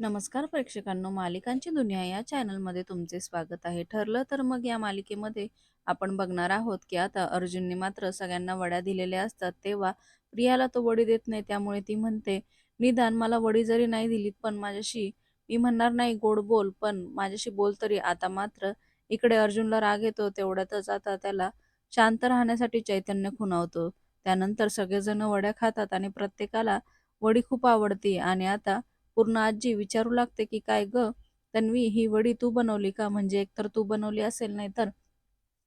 नमस्कार प्रेक्षकांनो मालिकांची दुनिया या चॅनलमध्ये तुमचे स्वागत आहे. ठरलं तर मग या मालिकेमध्ये आपण बघणार आहोत की आता अर्जुनने मात्र सगळ्यांना वड्या दिलेल्या असतात तेव्हा प्रियाला तो वडी देत नाही. त्यामुळे ती म्हणते निदान मला वडी जरी नाही दिलीत पण माझ्याशी मी म्हणणार नाही गोड बोल पण माझ्याशी बोल तरी आता मात्र इकडे अर्जुनला राग येतो तेवढ्यातच आता त्याला शांत राहण्यासाठी चैतन्य खुणावतो. त्यानंतर सगळेजण वड्या खातात आणि प्रत्येकाला वडी खूप आवडते आणि आता पूर्ण आजी विचारू लागते की काय ग? तन्वी ही वडी तू बनवली का? म्हणजे एकतर तू बनवली असेल नाही तर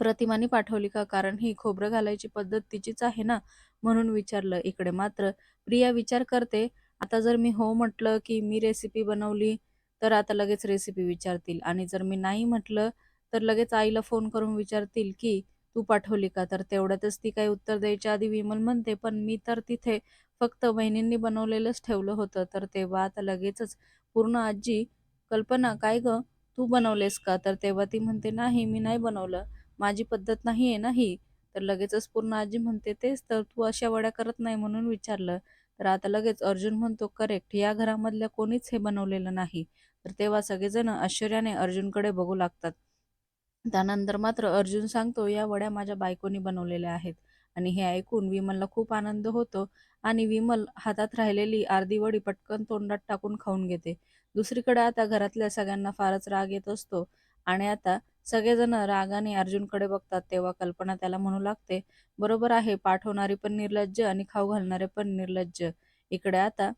प्रतिमाने पाठवली का? कारण ही खोबरं घालायची पद्धत तिचीच आहे ना? म्हणून विचारलं. इकडे मात्र. प्रिया विचार करते. आता जर मी हो म्हटलं की मी रेसिपी बनवली तर आता लगेच रेसिपी विचारतील. आणि जर मी नाही म्हटलं तर लगेच आईला फोन करून विचारतील की तू पाठवली का? तर तेवढ्यातच ती काही उत्तर द्यायच्या आधी विमल म्हणते पण मी तर तिथे फक्त बहिणींनी बनवलेलंच ठेवलं होतं. तर तेव्हा आता लगेचच पूर्ण आजी कल्पना काय ग? तू बनवलेस का? तर तेव्हा ती म्हणते नाही मी नाही बनवलं. माझी पद्धत नाही आहे ना ही. तर लगेचच पूर्ण आजी म्हणते तेच तर तू अशा वड्या करत नाही म्हणून विचारलं. तर आता लगेच अर्जुन म्हणतो करेक्ट या घरामधल्या कोणीच हे बनवलेलं नाही. तर तेव्हा सगळेजण आश्चर्याने अर्जुनकडे बघू लागतात. त्यानंतर मात्र अर्जुन सांगतो या वड्या माझ्या बायकोनी बनवलेल्या आहेत. आणि हे ऐकून विमलला खूप आनंद होतो आणि विमल हातात राहिलेली अर्धी वडी पटकन तोंडात टाकून खाऊन घेते. दुसरीकडे आता घरातल्या सगळ्यांना फारच राग येत असतो आणि आता सगळेजण रागाने अर्जुनकडे बघतात तेव्हा कल्पना त्याला म्हणू लागते बरोबर आहे पाठवणारी पण निर्लज्ज आणि खाऊ घालणारे पण निर्लज्ज. इकडे आता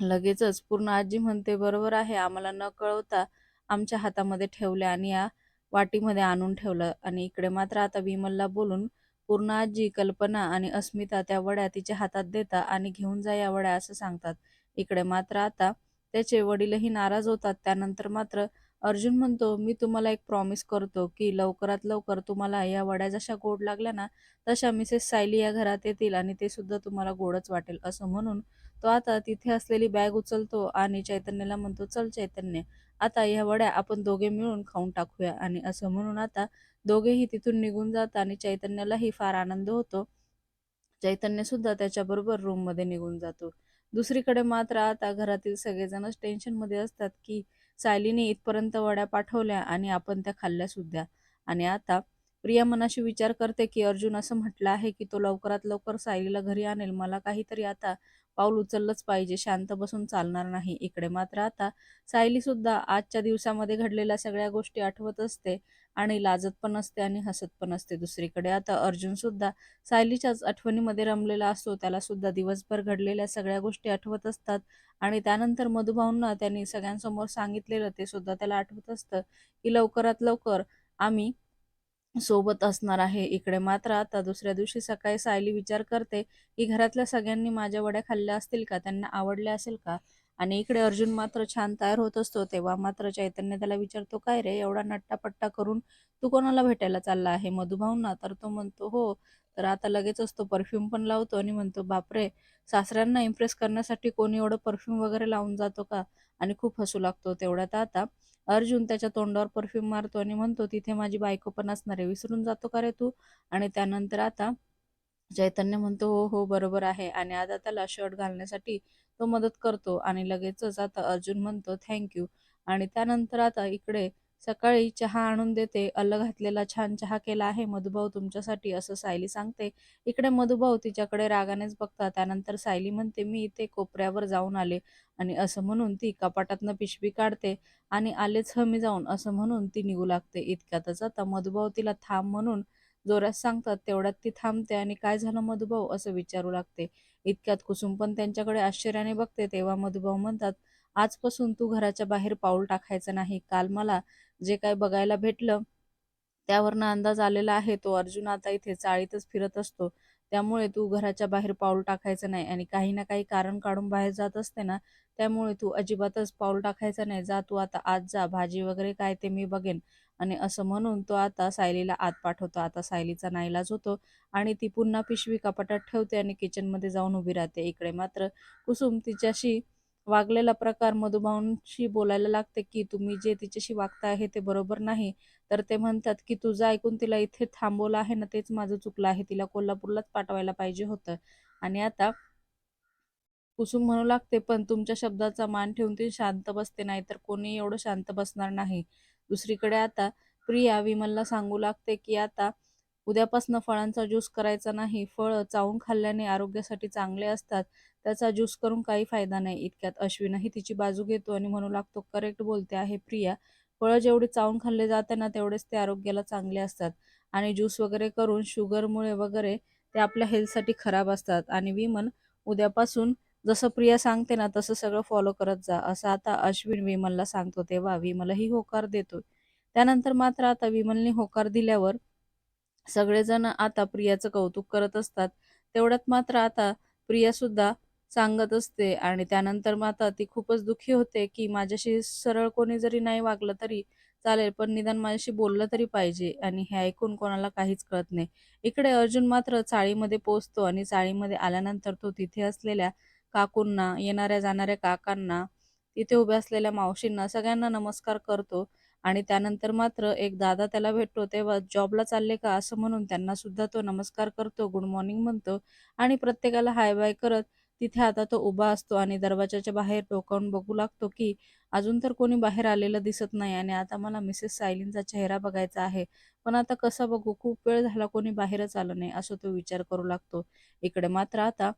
लगेचच पूर्ण आजी म्हणते बरोबर आहे आम्हाला न कळवता आमच्या हातामध्ये ठेवले आणि या वाटीमध्ये आणून ठेवलं आणि इकडे मात्र आता विमलला बोलून पूर्ण आजी कल्पना आणि अस्मिता त्या वड्या तिच्या हातात देता आणि घेऊन जा या वड्या असं सांगतात. इकडे मात्र आता त्याचे वडीलही नाराज होतात. त्यानंतर मात्र अर्जुन म्हणतो मी तुम्हाला एक प्रॉमिस करतो की लवकरात लवकर तुम्हाला या वड्या जशा गोड लागल्या ना तशा मिसेस सायली या घरात येतील आणि ते सुद्धा तुम्हाला गोडच वाटेल असं म्हणून तो आता तिथे असलेली बॅग उचलतो आणि चैतन्यला म्हणतो चल चैतन्य आता या वड्या आपण दोघे मिळून खाऊन टाकूया. आणि असं म्हणून आता दोघेही तिथून निघून जातात आणि चैतन्यालाही फार आनंद होतो. चैतन्य सुद्धा त्याच्याबरोबर रूममध्ये निघून जातो. दुसरीकडे मात्र आता घरातील सगळेजणच टेन्शनमध्ये असतात की सायलीने इथपर्यंत वड्या पाठवल्या आणि आपण त्या खाल्ल्या सुद्धा. आणि आता प्रिया मनाशी विचार करते की अर्जुन असं म्हटलं आहे की तो लवकरात लवकर सायलीला घरी आणेल. मला काहीतरी आता पाऊल उचललंच पाहिजे. शांत बसून चालणार नाही इकडे. मात्र आता सायली सुद्धा आजच्या दिवसामध्ये घडलेल्या सगळ्या गोष्टी आठवत असते आणि लाजत पण असते आणि हसत पण असते दुसरीकडे. आता अर्जुन सुद्धा सायलीच्याच आठवणीमध्ये रमलेला असतो. त्याला सुद्धा दिवसभर घडलेल्या सगळ्या गोष्टी आठवत असतात आणि त्यानंतर मधुभाऊंना त्यांनी सगळ्यांसमोर सांगितलेलं ते सुद्धा त्याला आठवत असतं की लवकरात लवकर आम्ही सोबत असणार आहे. इकडे मात्र आता दुसऱ्या दिवशी सकाळी सायली विचार करते की घरातल्या सगळ्यांनी माझ्या वड्या खाल्ल्या असतील का? त्यांना आवडल्या असेल का? आणि इकडे अर्जुन मात्र छान तयार होत असतो. तेव्हा मात्र चैतन्य त्याला विचारतो काय रे एवढा नट्टापट्टा करून तू कोणाला भेटायला चालला आहे? मधुभाऊंना? तर तो म्हणतो हो तर आता लगेच असतो परफ्यूम पण लावतो आणि म्हणतो बापरे! सासऱ्यांना इम्प्रेस करण्यासाठी कोणी एवढं परफ्यूम वगैरे लावून जातो का? आणि खूप हसू लागतो तेवढ्यात. आता अर्जुन त्याच्या तोंडावर परफ्यूम मारतो आणि म्हणतो तिथे माझी बायको पण असणार आहे. विसरून जातो का रे तू? आणि त्यानंतर आता चैतन्य म्हणतो हो हो बरोबर आहे. आणि आता त्याला शर्ट घालण्यासाठी तो मदत करतो आणि लगेचच आता अर्जुन म्हणतो थँक्यू आणि त्यानंतर आता इकडे सकाळी चहा आणून देते. अल्ल घातलेला छान चहा केला आहे. मधुभाऊ तुमच्यासाठी असं सायली सांगते. इकडे मधुभाऊ तिच्याकडे रागानेच बघतात. त्यानंतर सायली म्हणते मी इथे कोपऱ्यावर जाऊन आले. आणि असं म्हणून ती कपाटातनं पिशवी काढते आणि आलेच ह मी जाऊन असं म्हणून ती निघू लागते. इतक्यातच आता मधुभाऊ तिला थांब म्हणून जोरात सांगतात. तेवढ्यात ती थांबते आणि काय झालं मधुभाऊ? असं विचारू लागते. इतक्यात कुसुम पण त्यांच्याकडे आश्चर्याने बघते. तेव्हा मधुभाऊ म्हणतात आजपासून तू घराच्या बाहेर पाऊल टाकायचं नाही. काल मला जे काय बघायला भेटलं त्यावरनं अंदाज आलेला आहे तो. अर्जुन आता इथे चाळीतच फिरत असतो. त्यामुळे तू घराच्या बाहेर पाऊल टाकायचं नाही आणि काही ना काही कारण काढून बाहेर जात असते ना त्यामुळे तू अजिबातच पाऊल टाकायचं नाही. जा तू आता आत जा भाजी वगैरे काय ते मी बघेन. आणि असं म्हणून तो आता सायलीला आत पाठवतो. आता सायलीचा नाईलाज होतो आणि ती पुन्हा पिशवी कपाटात ठेवते आणि किचनमध्ये जाऊन उभी राहते. इकडे मात्र कुसुम तिच्याशी वागलेला प्रकार मधुभाऊंशी बोलायला लागते की तुम्ही जे तिच्याशी वागता आहे ते बरोबर नाही. तर ते म्हणतात की तुझं ऐकून तिला इथे थांबवलं आहे ना तेच माझं चुकलं आहे. तिला कोल्हापूरलाच पाठवायला पाहिजे होतं. आणि आता कुसुम म्हणू लागते पण तुमच्या शब्दाचा मान ठेवून ती शांत बसते नाही तर कोणी एवढं शांत बसणार नाही. दुसरीकडे आता प्रिया विमलला सांगू लागते की आता उद्यापासून फळांचा ज्यूस करायचा नाही फळं चावून खाल्ल्याने आरोग्यासाठी चांगले असतात त्याचा ज्यूस करून काही फायदा नाही इतक्यात. अश्विनही तिची बाजू घेतो आणि म्हणू लागतो करेक्ट बोलते आहे प्रिया. फळं जेवढे चावून खाल्ले जाते ना तेवढेच ते आरोग्याला चांगले असतात. आणि ज्यूस वगैरे करून शुगरमुळे वगैरे ते आपल्या हेल्थसाठी खराब असतात. आणि विमन उद्यापासून जसं प्रिया सांगते ना तसं सगळं फॉलो करत जा. असं आता अश्विन विमलला सांगतो तेव्हा विमलही होकार देतो त्यानंतर मात्र आता विमलने होकार दिल्यावर सगळेजण आता प्रियाचं कौतुक करत असतात. तेवढ्यात मात्र आता प्रिया सुद्धा सांगत असते आणि त्यानंतर मात्र ती खूपच दुःखी होते की माझ्याशी सरळ कोणी जरी नाही वागलं तरी चालेल पण निदान माझ्याशी बोललं तरी पाहिजे आणि हे ऐकून कोणाला काहीच कळत नाही. इकडे अर्जुन मात्र चाळीमध्ये पोचतो आणि चाळीमध्ये आल्यानंतर तो तिथे असलेल्या काकूंना येणाऱ्या जाणाऱ्या काकांना तिथे उभ्या असलेल्या मावशींना सगळ्यांना नमस्कार करतो. आणि त्यानंतर मात्र एक दादा त्याला भेटतो तेव्हा जॉबला चालले का? असं म्हणून त्यांना सुद्धा तो नमस्कार करतो गुड मॉर्निंग म्हणतो आणि प्रत्येकाला हाय बाय करत तिथे आता तो उभा असतो आणि दरवाजाच्या बाहेर डोकावून बघू लागतो की अजून तर कोणी बाहेर आलेलं दिसत नाही आणि आता मला मिसेस सायलींचा चेहरा बघायचा आहे. पण आता कसा बघू? खूप वेळ झाला कोणी बाहेरच आलं नाही असं तो विचार करू लागतो. इकडे मात्र आता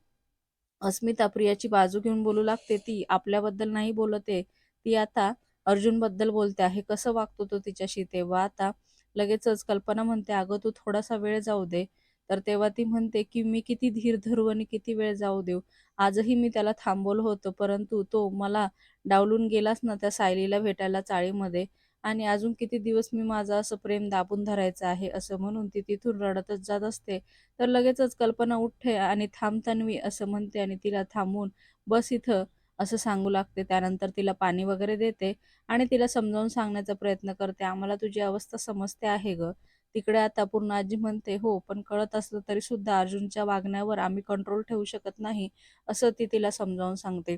अस्मिता प्रियाची बाजू घेऊन बोलू लागते ती आपल्याबद्दल नाही बोलते ती आता अर्जुनबद्दल बोलते आहे कसं वागतो तो तिच्याशी? तेव्हा आता लगेचच कल्पना म्हणते अगं तू थोडासा वेळ जाऊ दे. तर तेव्हा ती म्हणते की मी किती धीर धरू आणि किती वेळ जाऊ देऊ? आजही मी त्याला थांबवलं होतं परंतु तो मला डावलून गेलाच ना त्या सायलीला भेटायला चाळीमध्ये. आणि अजून किती दिवस मी माझं असं प्रेम दाबून धरायचं आहे असं म्हणून ती तिथून रडतच जात असते. तर लगेचच कल्पना उठते आणि थांब तन्वी असं म्हणते आणि तिला थांबून बस इथं असं सांगू लागते. त्यानंतर तिला पाणी वगैरे देते आणि तिला समजावून सांगण्याचा प्रयत्न करते. आम्हाला तुझी अवस्था समजते आहे ग. तिकडे आता पूर्ण आजी म्हणते हो पण कळत असलं तरी सुद्धा अर्जुनच्या वागण्यावर आम्ही कंट्रोल ठेवू शकत नाही असं ती तिला समजावून सांगते.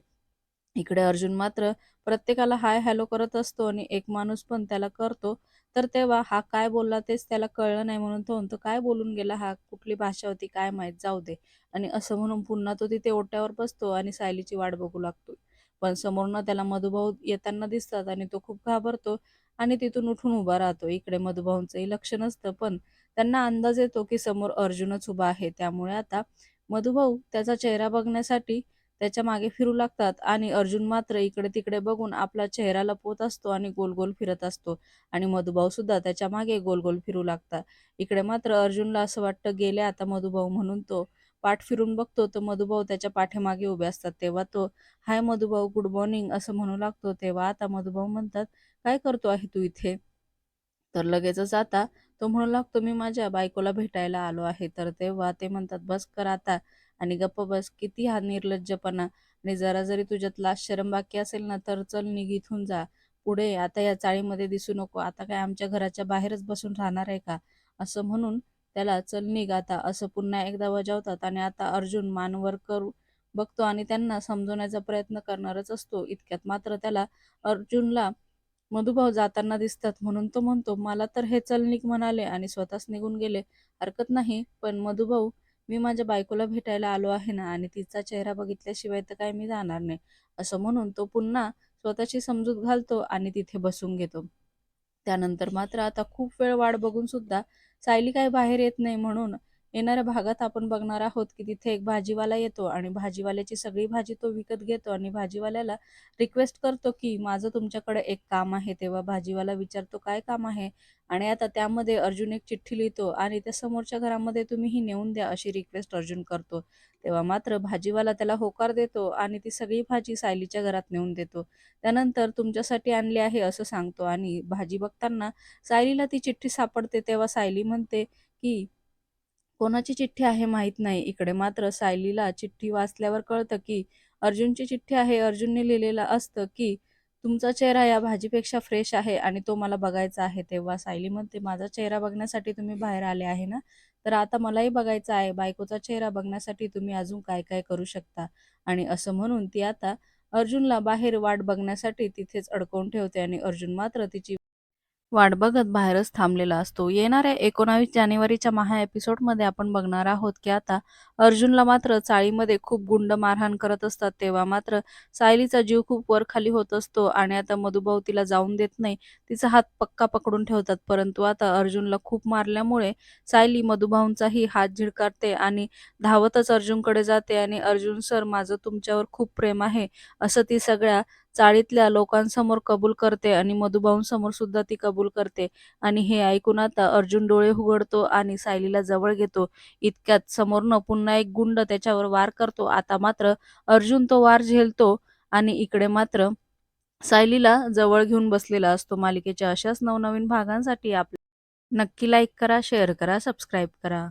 इकडे अर्जुन मात्र प्रत्येकाला हाय हॅलो करत असतो आणि एक माणूस पण त्याला करतो. तर तेव्हा हा काय बोलला तेच त्याला कळलं नाही म्हणून तो म्हणतो काय बोलून गेला हा? कुठली भाषा होती? काय माहीत? जाऊ दे. आणि असं म्हणून पुन्हा तो तिथे ओट्यावर बसतो आणि सायलीची वाट बघू लागतो. पण समोरनं त्याला मधुभाऊ येताना दिसतात आणि तो खूप घाबरतो आणि तिथून उठून उभा राहतो. इकडे मधुभाऊंचंही लक्ष नसतं पण त्यांना अंदाज येतो की समोर अर्जुनच उभा आहे. त्यामुळे आता मधुभाऊ त्याचा चेहरा बघण्यासाठी त्याच्यामागे फिरू लागतात आणि अर्जुन मात्र इकडे तिकडे बघून आपला चेहरा लपवत असतो आणि गोल गोल फिरत असतो. आणि मधुभाऊ सुद्धा त्याच्यामागे गोल गोल फिरू लागतात. इकडे मात्र अर्जुनला असं वाटतं गेले आता मधुभाऊ म्हणून तो पाठ फिरून बघतो. तर मधुभाऊ त्याच्या पाठीमागे उभे असतात. तेव्हा तो हाय मधुभाऊ गुड मॉर्निंग असं म्हणू लागतो. तेव्हा आता मधुभाऊ म्हणतात काय करतो आहे तू इथे? तर लगेचच आता तो म्हणू लागतो मी माझ्या बायकोला भेटायला आलो आहे. तर तेव्हा ते म्हणतात बस कर आता. आणि गप्प बस किती हा निर्लज्जपणा. आणि जरा जरी तुझ्यातला शरम बाकी असेल ना तर चल निघ इथून जा. पुढे आता या चाळीमध्ये दिसू नको. आता काय आमच्या घराच्या बाहेरच बसून राहणार आहे का? असं म्हणून त्याला चल निघ आता. असं पुन्हा एकदा बजावतात आणि आता अर्जुन मानवर करू बघतो आणि त्यांना समजवण्याचा प्रयत्न करणारच असतो. इतक्यात मात्र त्याला अर्जुनला मधुभाव जाताना दिसतात. म्हणून तो म्हणतो मला तर हे चल निघ म्हणाले आणि स्वतःच निघून गेले. हरकत नाही पण मधुभाऊ मी माझ्या बायकोला भेटायला आलो आहे ना आणि तिचा चेहरा बघितल्याशिवाय तर काय मी जाणार नाही. असं म्हणून तो पुन्हा स्वतःची समजूत घालतो आणि तिथे बसून घेतो. त्यानंतर मात्र आता खूप वेळ वाट बघून सुद्धा सायली काही बाहेर येत नाही म्हणून येणाऱ्या भागात आपण बघणार आहोत की तिथे एक भाजीवाला येतो आणि भाजीवाल्याची सगळी भाजी तो विकत घेतो आणि भाजीवाल्याला रिक्वेस्ट करतो की माझं तुमच्याकडे एक काम आहे. तेव्हा भाजीवाला विचारतो काय काम आहे? आणि आता त्यामध्ये अर्जुन एक चिठ्ठी लिहितो आणि त्या समोरच्या घरामध्ये तुम्ही ही नेऊन द्या अशी रिक्वेस्ट अर्जुन करतो. तेव्हा मात्र भाजीवाला त्याला होकार देतो आणि ती सगळी भाजी सायलीच्या घरात नेऊन देतो. त्यानंतर तुमच्यासाठी आणली आहे असं सांगतो आणि भाजी बघताना सायलीला ती चिठ्ठी सापडते. तेव्हा सायली म्हणते की कोणाची चिठ्ठी आहे माहीत नाही इकडे. मात्र सायलीला चिठ्ठी वाचल्यावर कळतं की अर्जुनची चिठ्ठी आहे. अर्जुनने लिहिलेलं असतं की तुमचा चेहरा या भाजीपेक्षा फ्रेश आहे आणि तो मला बघायचा आहे. तेव्हा सायली म्हणते माझा चेहरा बघण्यासाठी तुम्ही बाहेर आले आहे ना? तर आता मलाही बघायचा आहे. बायकोचा चेहरा बघण्यासाठी तुम्ही अजून काय काय करू शकता? आणि असं म्हणून ती आता अर्जुनला बाहेर वाट बघण्यासाठी तिथेच अडकवून ठेवते आणि अर्जुन मात्र तिची वाट बघत बाहेरच थांबलेला असतो. येणाऱ्या 19 जानेवारीच्या महा एपिसोडमध्ये आपण बघणार आहोत की आता अर्जुनला मात्र चाळीमध्ये खूप गुंड मारहाण करत असतात. तेव्हा मात्र सायलीचा जीव खूप वरखाली होत असतो आणि आता मधुभाऊ तिला जाऊन देत नाही. तिचा हात पक्का पकडून ठेवतात. परंतु आता अर्जुनला खूप मारल्यामुळे सायली मधुभाऊंचाही हात झिडकारते आणि धावतच अर्जुनकडे जाते आणि अर्जुन सर माझं तुमच्यावर खूप प्रेम आहे असं ती सगळ्या चाळीतल्या लोकांसमोर कबूल करते आणि मधुभाऊंसमोर सुद्धा ती कबूल करते आणि हे ऐकून आता अर्जुन डोळे उघडतो आणि सायलीला जवळ घेतो. इतक्यात समोरनं पुन्हा एक गुंड त्याच्यावर वार करतो. आता मात्र अर्जुन तो वार झेलतो आणि इकडे मात्र सायलीला जवळ घेऊन बसलेला असतो. मालिकेच्या अशाच नवनवीन भागांसाठी आपल्या नक्की लाईक करा, शेअर करा, सबस्क्राईब करा.